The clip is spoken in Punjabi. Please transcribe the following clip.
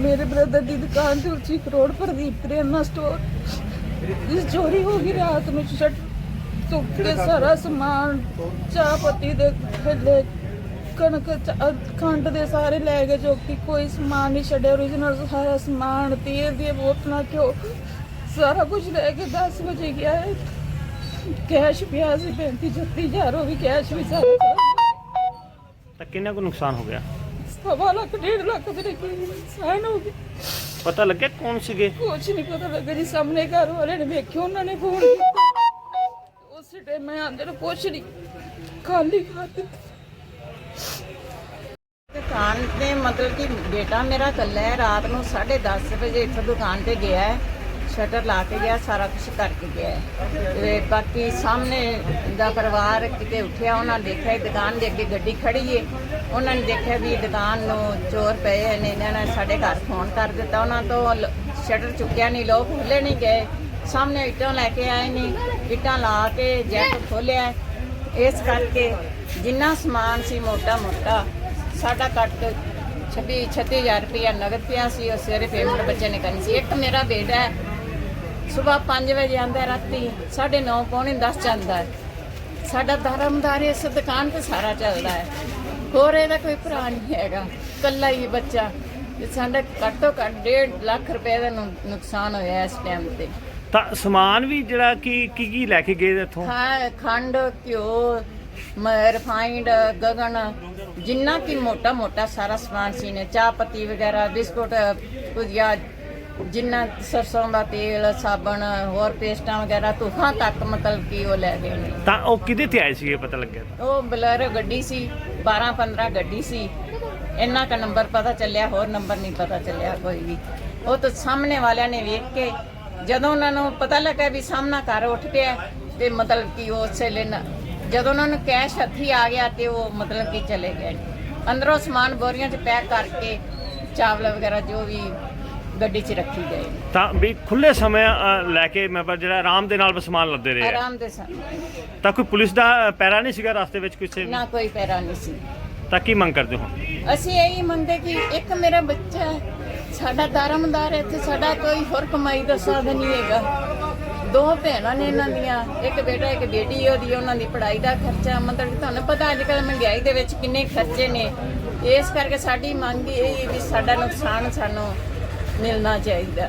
ਮੇਰੇ ਬ੍ਰਦਰ ਦੀ ਦੁਕਾਨ ਤੇ ਉੱਚੀ ਕਰੋੜ ਪ੍ਰਦੀਪ ਕਰਿਆਨਾ ਸਟੋਰ ਇਸ ਚੋਰੀ ਹੋ ਗਈ ਰਾਤ ਨੂੰ ਛੱਟ ਤੁੱਕ ਕੇ ਸਾਰਾ ਸਮਾਨ ਚਾਹ ਪੱਤੀ ਦੇ ਥੱਲੇ ਕਣਕ ਖੰਡ ਦੇ ਸਾਰੇ ਲੈ ਗਏ ਜੋ ਕਿ ਕੋਈ ਸਮਾਨ ਨਹੀਂ ਛੱਡਿਆ। origignal ਸਾਰਾ ਸਮਾਨ ਤੇਲ ਦੀਆਂ ਬੋਤਲਾਂ ਘਿਓ ਸਾਰਾ ਕੁਝ ਲੈ ਕੇ 10 ਵਜੇ ਗਿਆ ਹੈ। ਕੈਸ਼ ਪਿਆ ਸੀ 35 36000 ਉਹ ਵੀ ਕੈਸ਼ ਵੀ ਸਾਰਾ। ਤਾਂ ਕਿੰਨਾ ਕੁ ਨੁਕਸਾਨ ਹੋ ਗਿਆ? ਸਵਾ ਲੱਖ ਡੇਢ ਲੱਖ ਦੇ ਕੀ ਨੁਕਸਾਨ ਹੋ ਗਿਆ ਪਤਾ ਲੱਗਿਆ ਕੌਣ ਸੀਗੇ? ਕੁਛ ਨਹੀਂ ਪਤਾ ਲੱਗਾ ਜੀ ਸਾਹਮਣੇ ਘਰ ਵਾਲੇ ਨੇ ਵੇਖਿਆ ਉਹਨਾਂ ਨੇ ਫੋਨ ਕੀਤਾ। ਉਸ ਟਾਈਮ ਮੈਂ ਆਂਦੇ ਨੂੰ ਕੁਛ ਨਹੀਂ ਖਾਲੀ ਖਾਤੇ ਦੁਕਾਨ ਤੇ ਮਤਲਬ ਕਿ ਬੇਟਾ ਮੇਰਾ ਇਕੱਲਾ ਹੈ ਰਾਤ ਨੂੰ 10:30 ਵਜੇ ਇੱਥੋਂ ਦੁਕਾਨ ਤੇ ਗਿਆ ਹੈ। ਸ਼ਟਰ ਲਾ ਕੇ ਗਿਆ, ਸਾਰਾ ਕੁਝ ਕਰਕੇ ਗਿਆ। ਹੈ ਤੇ ਬਾਕੀ ਸਾਹਮਣੇ ਦਾ ਪਰਿਵਾਰ ਕਿਤੇ ਉੱਠਿਆ, ਉਹਨਾਂ ਨੇ ਦੇਖਿਆ ਦੁਕਾਨ ਦੇ ਅੱਗੇ ਗੱਡੀ ਖੜੀ ਏ। ਉਹਨਾਂ ਨੇ ਦੇਖਿਆ ਵੀ ਦੁਕਾਨ ਨੂੰ ਚੋਰ ਪਏ ਨੇ, ਇਹਨਾਂ ਨੇ ਸਾਡੇ ਘਰ ਫੋਨ ਕਰ ਦਿੱਤਾ। ਉਹਨਾਂ ਤੋਂ ਸ਼ਟਰ ਚੁੱਕਿਆ ਨਹੀਂ, ਲੋਕ ਖੁੱਲੇ ਨਹੀਂ ਗਏ। ਸਾਹਮਣੇ ਇੱਟਾਂ ਲੈ ਕੇ ਆਏ ਨੇ, ਇੱਟਾਂ ਲਾ ਕੇ ਜੈਕ ਖੋਲਿਆ ਇਸ ਕਰਕੇ ਜਿੰਨਾ ਸਮਾਨ ਸੀ ਮੋਟਾ ਮੋਟਾ, ਸਾਡਾ ਕੱਟ 26 36000 ਰੁਪਇਆ ਨਗਦ ਪਿਆ ਸੀ। ਉਹ ਸਵੇਰੇ ਪੇਮੈਂਟ ਬੱਚੇ ਨੇ ਕਰਨੀ ਸੀ, ਇੱਕ ਮੇਰਾ ਬੇਟਾ ਹੈ ਸਵੇਰ 5 ਵਜੇ ਆਂਦਾ ਰਾਤੀ 9:30 ਪੌਣੇ 10 ਜਾਂਦਾ ਹੈ। ਸਾਡਾ ਧਰਮਦਾਰ ਇਸ ਦੁਕਾਨ ਤੇ ਸਾਰਾ ਚੱਲਦਾ ਹੈ। ਹੋਰ ਇਹਦਾ ਕੋਈ ਭਰਾ ਨਹੀਂ ਹੈਗਾ ਕੱਲਾ ਹੀ ਬੱਚਾ। ਸਾਡਾ ਘੱਟੋ ਘੱਟ 1.5 ਲੱਖ ਰੁਪਏ ਦਾ ਨੁਕਸਾਨ ਹੋਇਆ ਇਸ ਟਾਈਮ ਤੇ। ਤਾਂ ਸਮਾਨ ਵੀ ਜਿਹੜਾ ਕਿ ਕੀ ਕੀ ਲੈ ਕੇ ਗਏ ਇੱਥੋਂ? ਹਾਂ ਖੰਡ ਘਿਓ ਰਿਫਾਈਂਡ ਗਗਨ ਜਿੰਨਾ ਕਿ ਮੋਟਾ ਮੋਟਾ ਸਾਰਾ ਸਮਾਨ ਸੀ ਨੇ ਚਾਹ ਪੱਤੀ ਵਗੈਰਾ ਬਿਸਕੁਟ ਭੁਜੀਆ ਜਿੰਨਾ ਸਰਸੋਂ ਦਾ ਤੇਲ ਸਾਬਣ ਹੋਰ ਪੇਸਟਾਂ ਵਗੈਰਾ ਤੁਖਾਂ ਤੱਕ ਮਤਲਬ ਕਿ ਉਹ ਲੈ ਗਏ ਨੇ। ਤਾਂ ਉਹ ਕਿਹਦੇ ਤੇ ਆਏ ਸੀਗੇ ਪਤਾ ਲੱਗਿਆ? ਉਹ ਬਲੈਰੋ ਗੱਡੀ ਸੀ 12 15 ਗੱਡੀ ਸੀ। ਇੰਨਾ का ਨੰਬਰ ਪਤਾ ਚੱਲਿਆ ਹੋਰ ਨੰਬਰ ਨਹੀਂ ਪਤਾ ਚੱਲਿਆ ਕੋਈ ਵੀ। ਉਹ ਤਾਂ ਸਾਹਮਣੇ ਵਾਲਿਆਂ ਨੇ ਵੇਖ ਕੇ ਜਦੋਂ ਉਹਨਾਂ ਨੂੰ ਪਤਾ ਲੱਗਾ ਵੀ ਸਾਹਮਣਾ ਘਰ ਉੱਠ ਪਿਆ ਤੇ ਮਤਲਬ ਕਿ ਉਹ ਉਸੇ ਲੈਣ ਜਦੋਂ ਉਹਨਾਂ ਨੂੰ ਕੈਸ਼ ਹੱਥੀ ਆ ਗਿਆ ਤੇ ਉਹ ਮਤਲਬ ਕਿ ਚਲੇ ਗਏ ਅੰਦਰੋਂ ਸਮਾਨ ਬੋਰੀਆਂ 'ਚ ਪੈਕ ਕਰਕੇ ਚਾਵਲ ਵਗੈਰਾ ਜੋ ਵੀ ਗੱਡੀ 'ਚ ਰੱਖੀ ਗਏ। ਤਾਂ ਵੀ ਖੁੱਲੇ ਸਮੇਂ ਅ, ਲੈ ਕੇ ਮੈਂ ਜਿਹੜਾ ਆਰਾਮ ਦੇ ਨਾਲ ਸਮਾਨ ਲੱਦੇ ਰਹੇ ਆ। ਆਰਾਮ ਦੇ ਸਾਹਮਣੇ ਤਾਂ ਕੋਈ ਪੁਲਿਸ ਦਾ ਪੈਰਾ ਨਹੀਂ ਸੀਗਾ ਰਸਤੇ ਵਿੱਚ ਕਿਸੇ ਵੀ? ਨਾ ਕੋਈ ਪੈਰਾ ਨਹੀਂ ਸੀ। ਤਾਂ ਕੀ ਮੰਗ ਕਰਦੇ ਹੋ? ਅਸੀਂ ਇਹੀ ਮੰਗਦੇ ਕਿ ਇੱਕ ਮੇਰਾ ਬੱਚਾ ਹੈ ਸਾਡਾ ਧਰਮਦਾਰ ਹੈ ਇੱਥੇ ਸਾਡਾ ਕੋਈ ਹੋਰ ਕਮਾਈ ਦਾ ਸਾਧਨ ਨਹੀਂ ਹੈਗਾ। ਦੋ ਭੈਣਾਂ ਨੇ ਇਹਨਾਂ ਦੀਆਂ ਇੱਕ ਬੇਟਾ ਇੱਕ ਬੇਟੀ ਹੈ ਉਹਦੀ ਉਹਨਾਂ ਦੀ ਪੜ੍ਹਾਈ ਦਾ ਖਰਚਾ ਮਤਲਬ ਕਿ ਤੁਹਾਨੂੰ ਪਤਾ ਅੱਜ ਕੱਲ੍ਹ ਮਹਿੰਗਾਈ ਦੇ ਵਿੱਚ ਕਿੰਨੇ ਖਰਚੇ ਨੇ। ਇਸ ਕਰਕੇ ਸਾਡੀ ਮੰਗ ਇਹ ਹੈ ਵੀ ਸਾਡਾ ਨੁਕਸਾਨ ਸਾਨੂੰ ਮਿਲਣਾ ਚਾਹੀਦਾ।